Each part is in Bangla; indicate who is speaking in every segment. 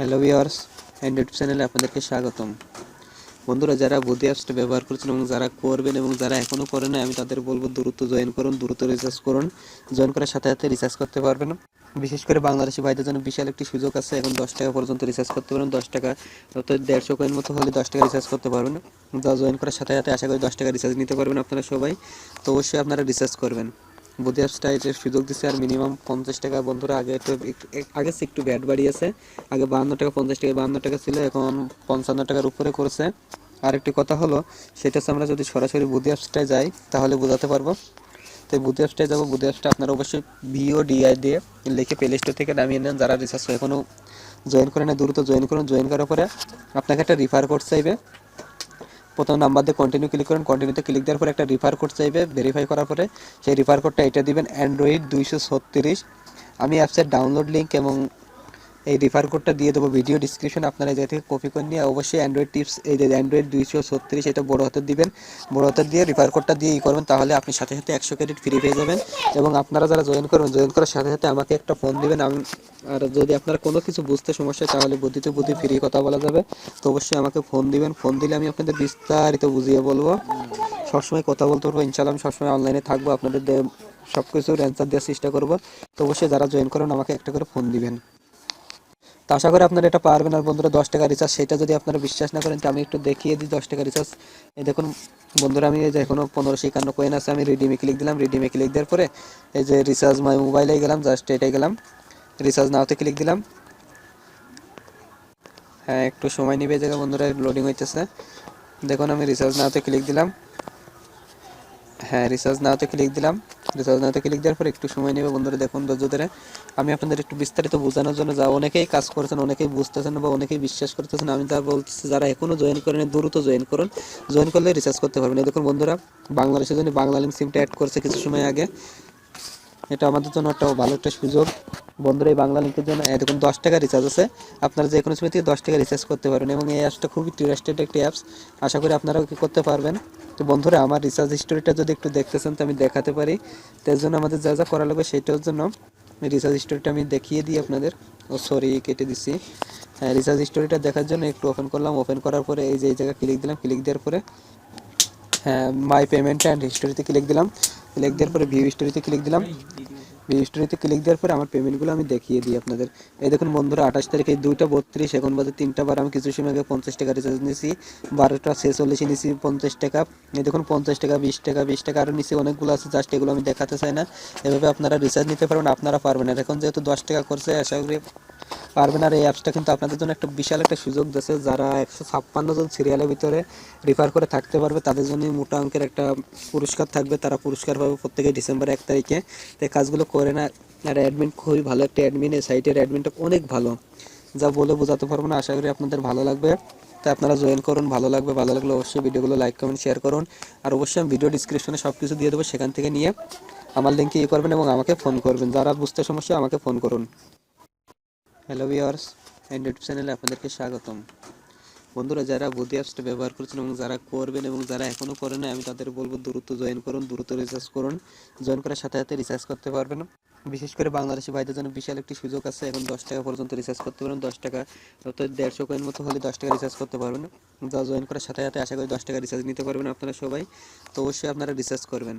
Speaker 1: হ্যালো ভিওয়ার্স ইউটিউব চ্যানেলে আপনাদেরকে স্বাগতম। বন্ধুরা, যারা বুদ্ধি অ্যাপসটা ব্যবহার করছেন এবং যারা করবেন এবং যারা এখনও করে না আমি তাদের বলব দ্রুত জয়েন করুন, দ্রুত রিচার্জ করুন জয়েন করার সাথে সাথে রিচার্জ করতে পারবেন। বিশেষ করে বাংলাদেশি ভাইদের জন্য বিশাল একটি সুযোগ আছে, এখন দশ টাকা পর্যন্ত রিচার্জ করতে পারেন, দশ টাকা অর্থাৎ দেড়শো কয়েন মতো হলে দশ টাকা রিচার্জ করতে পারবেন। জয়েন করার সাথে সাথে আশা করি দশ টাকা রিচার্জ নিতে পারবেন আপনারা সবাই। তো অবশ্যই আপনারা রিচার্জ করবেন। বুদ্ধি অ্যাপসটা এটার সুযোগ দিচ্ছে আর মিনিমাম পঞ্চাশ টাকা। বন্ধুরা, আগে একটু আগে একটু ব্যাট বাড়িয়েছে, আগে বাহান্ন টাকা, পঞ্চাশ টাকা, বাহান্ন টাকা ছিল, এখন পঞ্চান্ন টাকার উপরে করেছে। আর একটি কথা হলো, সেটা আমরা যদি সরাসরি বুদ্ধি অ্যাপসটায় যাই, তাহলে বোঝাতে পারব। তো বুদ্ধি অ্যাপসটায় যাব বুদ্ধি অ্যাপসটা আপনারা অবশ্যই ভিও ডিআই দিয়ে লিখে প্লে স্টোর থেকে নামিয়ে নেন, যারা রিসার্চ এখনও জয়েন করে না দ্রুত জয়েন করুন। জয়েন করার পরে আপনাকে একটা রিফার কোড চাইবে। প্রথম নাম্বার দিয়ে কন্টিনিউ ক্লিক করেন। কন্টিনিউতে ক্লিক দেওয়ার পরে একটা রিফার কোড চাইবে। ভেরিফাই করার পরে সেই রিফার কোডটা এটা দিবেন অ্যান্ড্রয়েড দুইশো ছত্রিশ। আমি অ্যাপসের ডাউনলোড লিঙ্ক এবং এই রিফার কোডটা দিয়ে দেবো ভিডিও ডিসক্রিপশন আপনারা এই থেকে কপি করে নিয়ে অবশ্যই অ্যান্ড্রয়েড টিপস এই যে অ্যান্ড্রয়েড দুইশো ছত্রিশ, এটা বড় হাতের দিবেন। বড় হাতের দিয়ে রিফার কোডটা দিয়ে ই করবেন, তাহলে আপনি সাথে সাথে একশো ক্রেডিট ফ্রি পেয়ে যাবেন। এবং আপনারা যারা জয়েন করবেন জয়েন করার সাথে সাথে আমাকে একটা ফোন দিবেন। আমি, আর যদি আপনার কোনো কিছু বুঝতে সমস্যা তাহলে বুদ্ধিতে বুদ্ধি ফ্রি কথা বলা যাবে। তো অবশ্যই আমাকে ফোন দিবেন। ফোন দিলে আমি আপনাদের বিস্তারিত বুঝিয়ে বলব। সবসময় কথা বলতে পারব ইনশাল্লাহ আমি সবসময় অনলাইনে থাকব, আপনাদের সব কিছুর অ্যান্সার দেওয়ার চেষ্টা করব। তো অবশ্যই যারা জয়েন করেন, আমাকে একটা করে ফোন দিবেন। তো আশা করি আপনারা এটা পারবেন। আর বন্ধুরা, দশ টাকা রিচার্জ সেটা যদি আপনারা বিশ্বাস না করেন, তো আমি একটু দেখিয়ে দিই দশ টাকা রিচার্জ এই দেখুন, বন্ধুরা, আমি যে এখনও পনেরোশো একান্ন কয়েন আছে, আমি রিডিমে ক্লিক দিলাম। রিডিমে ক্লিক দেওয়ার পরে এই যে রিচার্জ মাই মোবাইলে গেলাম জাস্ট এটাই গেলাম। রিচার্জ নাওতে ক্লিক দিলাম। হ্যাঁ একটু সময় নিবে জায়গা, বন্ধুরা লোডিং হইতেছে। দেখুন, আমি রিচার্জ নাওতে ক্লিক দিলাম। হ্যাঁ রিচার্জ নাওতে ক্লিক দিলাম। নাওতে ক্লিক দেওয়ার পর একটু সময় নেবে। বন্ধুরা, দেখুন ধৈর্য ধরে। আমি আপনাদের একটু বিস্তারিত বোঝানোর জন্য যা অনেকেই কাজ করছেন, অনেকেই বুঝতেছেন বা অনেকেই বিশ্বাস করতেছেন, আমি তা বলতেছি যারা এখনও জয়েন করেন, দ্রুত জয়েন করুন। জয়েন করলে রিচার্জ করতে পারবেন। দেখুন বন্ধুরা, বাংলাদেশের জন্য বাংলা লিঙ্ক সিমটা অ্যাড করছে কিছু সময় আগে। এটা আমাদের জন্য একটা ভালো একটা সুযোগ। বন্ধুরা, এই বাংলা লিঙ্কের জন্য দেখুন, দশ টাকা রিচার্জ আছে। আপনারা যে কোনো সময় থেকে দশ টাকা রিচার্জ করতে পারবেন এবং এই অ্যাপসটা খুবই ট্রাস্টেড একটি অ্যাপস আশা করি আপনারাও কি করতে পারবেন। তো বন্ধুরা, আমার রিচার্জ হিস্টোরিটা যদি একটু দেখতেছেন, তো আমি দেখাতে পারি। তো জন্য আমাদের যা যা করা লাগবে সেটার জন্য রিচার্জ হিস্টোরিটা আমি দেখিয়ে দিই আপনাদের। ও সরি কেটে দিচ্ছি। হ্যাঁ রিচার্জ হিস্টোরিটা দেখার জন্য একটু ওপেন করলাম। ওপেন করার পরে এই যে, এই জায়গায় ক্লিক দিলাম। ক্লিক দেওয়ার পরে হ্যাঁ মাই পেমেন্ট অ্যান্ড হিস্টোরিতে ক্লিক দিলাম। ক্লিক দেওয়ার পরে ভিউ হিস্টোরিতে ক্লিক দিলাম। ভিউ হিস্টোরিতে ক্লিক দেওয়ার পরে আমার পেমেন্টগুলো আমি দেখিয়ে দিই আপনাদের। এই দেখুন বন্ধুরা, আঠাশ তারিখে দুইটা বত্রিশ, এখন বাজে তিনটা বার, আমি কিছু সময় আগে পঞ্চাশ টাকা রিচার্জ নিয়েছি, বারোটা ছেচল্লিশে নিয়েছি পঞ্চাশ টাকা। এই দেখুন পঞ্চাশ টাকা, বিশ টাকা বিশ টাকা আরও নিচে অনেকগুলো আছে জাস্ট এগুলো আমি দেখাতে চাই না। এভাবে আপনারা রিচার্জ নিতে পারবেন, আপনারা পারবেন এখন যেহেতু দশ টাকা করছে আশা করি পারবেন। আর এই অ্যাপসটা কিন্তু আপনাদের জন্য একটা বিশাল একটা সুযোগ দিচ্ছে যারা একশো ছাপ্পান্ন জন সিরিয়ালের ভিতরে রিফার করে থাকতে পারবে, তাদের জন্য মোটা অঙ্কের একটা পুরস্কার থাকবে। তারা পুরস্কার পাবে প্রত্যেকে ডিসেম্বর এক তারিখে। এই কাজগুলো করে না। আর অ্যাডমিন খুবই ভালো একটা অ্যাডমিন এই সাইটের অ্যাডমিনটা অনেক ভালো। যা বলে বোঝাতে পারব না, আশা করি আপনাদের ভালো লাগবে। তো আপনারা জয়েন করুন, ভালো লাগবে, ভালো লাগলে অবশ্যই ভিডিওগুলো লাইক কমেন্ট শেয়ার করুন। আর অবশ্যই আমি ভিডিও ডিসক্রিপশনে সব কিছু দিয়ে দেবো, সেখান থেকে নিয়ে আমার লিঙ্কে ইয়ে করবেন এবং আমাকে ফোন করবেন। যারা বুঝতে সমস্যা আমাকে ফোন করুন। হ্যালো ভিওয়ার্স ইউটিউব চ্যানেলে আপনাদেরকে স্বাগতম। বন্ধুরা যারা বুদ্ধি অ্যাপসটা ব্যবহার করছেন এবং যারা করবেন এবং যারা এখনও করে না আমি তাদের বলব দ্রুত জয়েন করুন, দ্রুত রিচার্জ করুন। জয়েন করার সাথে সাথে রিচার্জ করতে পারবেন। বিশেষ করে বাংলাদেশি ভাইদের জন্য বিশাল একটি সুযোগ আছে, এখন দশ টাকা পর্যন্ত রিচার্জ করতে পারবেন। দশ টাকা অর্থাৎ দেড়শো কয়েন মতো হলে দশ টাকা রিচার্জ করতে পারবেন। যা জয়েন করার সাথে সাথে আশা করি দশ টাকা রিচার্জ নিতে পারবেন আপনারা সবাই। তো অবশ্যই আপনারা রিচার্জ করবেন।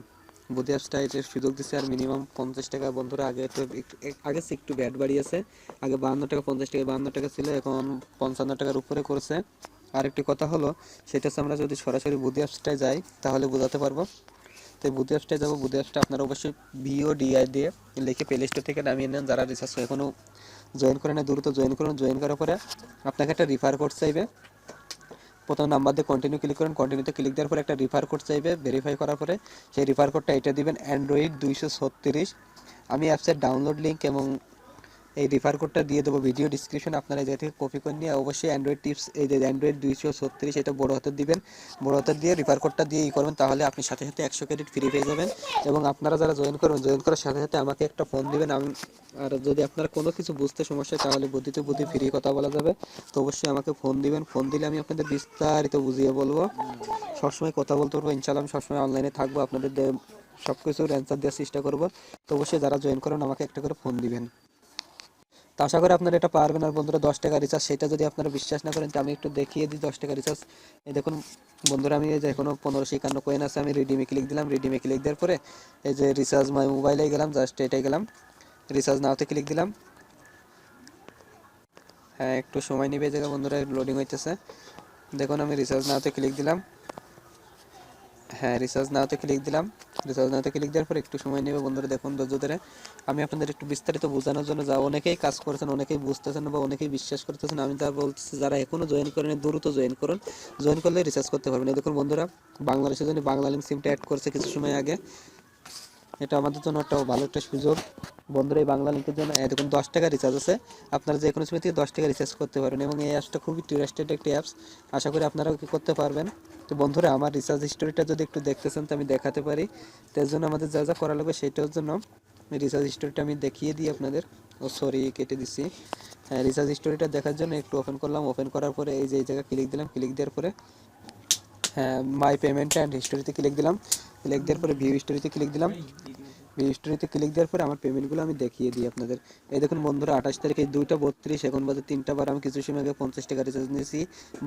Speaker 1: বুদ্ধি অ্যাপসটা সুযোগ দিচ্ছে আর মিনিমাম পঞ্চাশ টাকা। বন্ধুরা, আগে একটু- আগে সে একটু ব্যাট বাড়িয়েছে আগে বাহান্ন টাকা, পঞ্চাশ টাকা, বাহান্ন টাকা ছিল, এখন পঞ্চান্ন টাকার উপরে করেছে। আর একটি কথা হলো, সেটা হচ্ছে আমরা যদি সরাসরি বুদ্ধি অ্যাপসটায় যাই, তাহলে বোঝাতে পারব। তো বুদ্ধি অ্যাপসটায় যাব বুদ্ধি অ্যাপসটা আপনারা অবশ্যই ভিও ডিআই দিয়ে লিখে প্লে স্টোর থেকে নামিয়ে নেন, যারা রিসার্চ এখনও জয়েন করে না দ্রুত জয়েন করুন। জয়েন করার পরে আপনাকে একটা রিফার কোড চাইবে। প্রথম নাম্বার দিয়ে কন্টিনিউ ক্লিক করেন। কন্টিনিউতে ক্লিক দেওয়ার পরে একটা রিফার কোড চাইবে। ভেরিফাই করার পরে সেই রিফার কোডটা এটা দিবেন অ্যান্ড্রয়েড দুইশো ছত্রিশ। আমি অ্যাপসের ডাউনলোড লিঙ্ক এবং এই রিফার কোডটা দিয়ে দেবো ভিডিও ডিসক্রিপশন আপনারা এই থেকে কপি করে নিয়ে অবশ্যই অ্যান্ড্রয়েড টিপস এই যে অ্যান্ড্রয়েড দুইশো ছত্রিশ, এটা বড় হাতের দিবেন। বড় হাতের দিয়ে রিফার কোডটা দিয়ে ই করবেন, তাহলে আপনি সাথে সাথে একশো ক্রেডিট ফ্রি পেয়ে যাবেন। এবং আপনারা যারা জয়েন করবেন জয়েন করার সাথে সাথে আমাকে একটা ফোন দিবেন। আমি, আর যদি আপনারা কোনো কিছু বুঝতে সমস্যা তাহলে বুদ্ধিতে বুদ্ধি ফ্রি কথা বলা যাবে। তো অবশ্যই আমাকে ফোন দিবেন। ফোন দিলে আমি আপনাদের বিস্তারিত বুঝিয়ে বলব। সবসময় কথা বলতে পারব। ইনশাল্লাহ আমি সবসময় অনলাইনে থাকব। আপনাদের সব কিছুর অ্যান্সার দেওয়ার চেষ্টা করব। তো অবশ্যই যারা জয়েন করেন, আমাকে একটা করে ফোন দিবেন। তো আশা করি আপনারা এটা পারবেন। আর বন্ধুরা, দশ টাকা রিচার্জ সেটা যদি আপনারা বিশ্বাস না করেন আমি একটু দেখিয়ে দিই দশ টাকা রিচার্জ এই দেখুন, বন্ধুরা, আমি যে এখনও পনেরোশো একান্ন কয়েন আছে, আমি রিডিমে ক্লিক দিলাম। রিডিমে ক্লিক দেওয়ার পরে এই যে রিচার্জ মাই মোবাইলে গেলাম জাস্ট এটাই গেলাম। রিচার্জ নাওতে ক্লিক দিলাম। হ্যাঁ একটু সময় নেবে জায়গা বন্ধুরা লোডিং হইতেছে। দেখুন, আমি রিচার্জ নাওতে ক্লিক দিলাম। হ্যাঁ রিচার্জ নাওতে ক্লিক দিলাম। রিচার্জ নাওতে ক্লিক দেওয়ার পর একটু সময় নেবে বন্ধুরা, দেখুন ধৈর্য ধরে। আমি আপনাদের একটু বিস্তারিত বোঝানোর জন্য যা অনেকেই কাজ করছেন, অনেকেই বুঝতেছেন বা অনেকেই বিশ্বাস করতেছেন, আমি যা বলতেছি যারা এখনও জয়েন করেন, দ্রুত জয়েন করুন। জয়েন করলে রিচার্জ করতে পারবেন। দেখুন বন্ধুরা বাংলাদেশের জন্য বাংলা লিঙ্ক সিমটা অ্যাড করছে কিছু সময় আগে এটা আমাদের জন্য একটা ভালো একটা সুযোগ। বন্ধুরা, এই বাংলা লিঙ্কের জন্য দেখুন, দশ টাকা রিচার্জ আছে। আপনারা যে কোনো সময় থেকে দশ টাকা রিচার্জ করতে পারবেন এবং এই অ্যাপসটা খুবই ট্রাস্টেড একটি অ্যাপস আশা করি আপনারাও কি করতে পারবেন। তো বন্ধুরা, আমার রিচার্জ হিস্টোরিটা যদি একটু দেখতেছেন, তো আমি দেখাতে পারি। তার জন্য আমাদের যা যা করা লাগবে, সেটার জন্য রিচার্জ হিস্টোরিটা আমি দেখিয়ে দিই আপনাদের। ও সরি কেটে দিচ্ছি হ্যাঁ রিচার্জ হিস্টোরিটা দেখার জন্য একটু ওপেন করলাম। ওপেন করার পরে এই যে, এই জায়গায় ক্লিক দিলাম। ক্লিক দেওয়ার পরে হ্যাঁ মাই পেমেন্ট অ্যান্ড হিস্টোরিতে ক্লিক দিলাম। ক্লিক দেওয়ার পরে ভিউ হিস্টোরিতে ক্লিক দিলাম। ভিউ হিস্টোরিতে ক্লিক দেওয়ার পরে আমার পেমেন্টগুলো আমি দেখিয়ে দিই আপনাদের। এই দেখুন বন্ধুরা, আঠাশ তারিখে দুইটা বত্রিশ, এখন বাজে তিনটা বার, আমি কিছু সময় আগে পঞ্চাশ টাকা রিচার্জ নিয়েছি,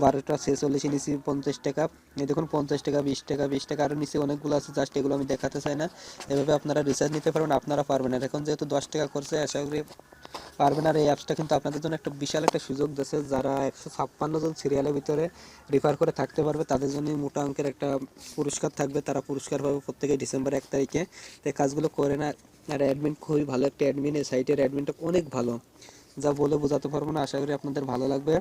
Speaker 1: বারোটা ছেচল্লিশে নিয়েছি পঞ্চাশ টাকা। এই দেখুন পঞ্চাশ টাকা, বিশ টাকা বিশ টাকা আরও নিচে অনেকগুলো আছে জাস্ট এগুলো আমি দেখাতে চাই না। এভাবে আপনারা রিচার্জ নিতে পারবেন, আপনারা পারবেন না। এখন যেহেতু দশ টাকা করছে আশা করি পারবেন। আর এই অ্যাপসটা কিন্তু আপনাদের জন্য একটা বিশাল একটা সুযোগ দিচ্ছে যারা একশো ছাপ্পান্ন জন সিরিয়ালের ভিতরে রেফার করে থাকতে পারবে, তাদের জন্য মোটা অঙ্কের একটা পুরস্কার থাকবে। তারা পুরস্কার পাবে প্রত্যেকে ডিসেম্বর এক তারিখে। তো কাজগুলো করে না, আর অ্যাডমিন খুবই ভালো। একটা অ্যাডমিন এই সাইটের অ্যাডমিনটা অনেক ভালো। যা বলে বোঝাতে পারব না, আশা করি আপনাদের ভালো লাগবে।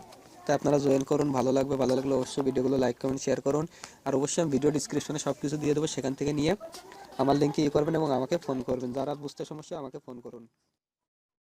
Speaker 1: তো আপনারা জয়েন করুন, ভালো লাগবে। ভালো লাগলে অবশ্যই ভিডিওগুলো লাইক কমেন্ট শেয়ার করুন। আর অবশ্যই আমি ভিডিও ডিসক্রিপশনে সব কিছু দিয়ে দেবো। সেখান থেকে নিয়ে আমার লিঙ্কে ইয়ে করবেন এবং আমাকে ফোন করবেন। যারা বুঝতে সমস্যা, আমাকে ফোন করুন।